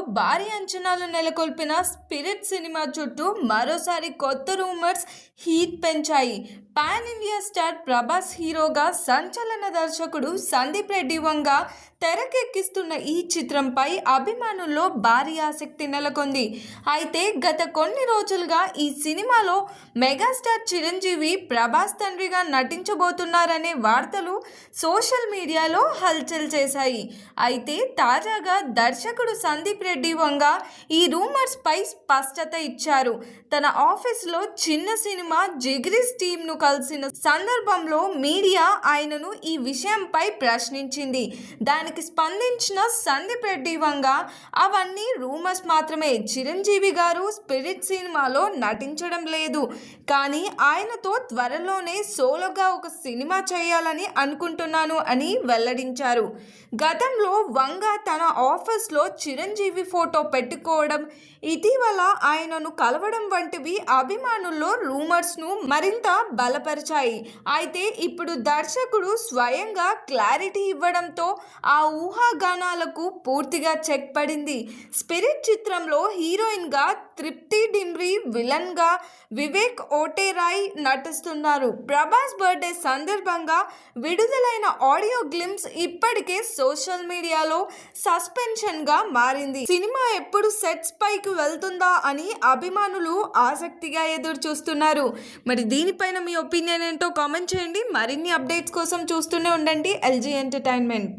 భారీ అంచనాలు నెలకొల్పిన స్పిరిట్ సినిమా చుట్టూ మరోసారి కొత్త రూమర్స్ హీట్ పెంచాయి. పాన్ ఇండియా స్టార్ ప్రభాస్ హీరోగా సంచలన దర్శకుడు సందీప్ రెడ్డి వంగ తెరకెక్కిస్తున్న ఈ చిత్రంపై అభిమానుల్లో భారీ ఆసక్తి నెలకొంది. అయితే గత కొన్ని రోజులుగా ఈ సినిమాలో మెగాస్టార్ చిరంజీవి ప్రభాస్ తండ్రిగా నటించబోతున్నారనే వార్తలు సోషల్ మీడియాలో హల్చల్ చేశాయి. అయితే తాజాగా దర్శకుడు సందీప్ రెడ్డి వంగ ఈ రూమర్స్పై స్పష్టత ఇచ్చారు. తన ఆఫీస్లో చిన్న సినిమా జిగ్రీస్ టీంను కలిసిన సందర్భంలో మీడియా ఆయనను ఈ విషయంపై ప్రశ్నించింది. దానికి స్పందించిన సందీప్ రెడ్డి వంగ అవన్నీ రూమర్స్ మాత్రమే. చిరంజీవి గారు స్పిరిట్ సినిమాలో నటించడం లేదు. కానీ ఆయనతో త్వరలోనే సోలోగా ఒక సినిమా చేయాలని అనుకుంటున్నాను అని వెల్లడించారు. గతంలో వంగ తన ఆఫీస్లో చిరంజీవి ఫోటో పెట్టుకోవడం ఇటీవల ఆయనను కలవడం వంటివి అభిమానుల్లో రూమర్స్ను మరింత బలపరిచాయి. అయితే ఇప్పుడు దర్శకుడు స్వయంగా క్లారిటీ ఇవ్వడంతో ఆ ఊహాగానాలకు పూర్తిగా చెక్ పడింది. స్పిరిట్ చిత్రంలో హీరోయిన్గా తృప్తి డిమ్రీ విలన్గా వివేక్ ఓటేరాయ్ నటిస్తున్నారు. ప్రభాస్ బర్త్డే సందర్భంగా విడుదలైన ఆడియో గ్లిమ్స్ ఇప్పటికే సోషల్ మీడియాలో సస్పెన్షన్గా మారింది. సినిమా ఎప్పుడు సెట్స్ పైకి వెళ్తుందా అని అభిమానులు ఆసక్తిగా ఎదురు చూస్తున్నారు మరి దీనిపైన మీ ఒపీనియన్ ఏంటో కామెంట్ చేయండి. మరిన్ని అప్డేట్స్ కోసం చూస్తూనే ఉండండి LG entertainment.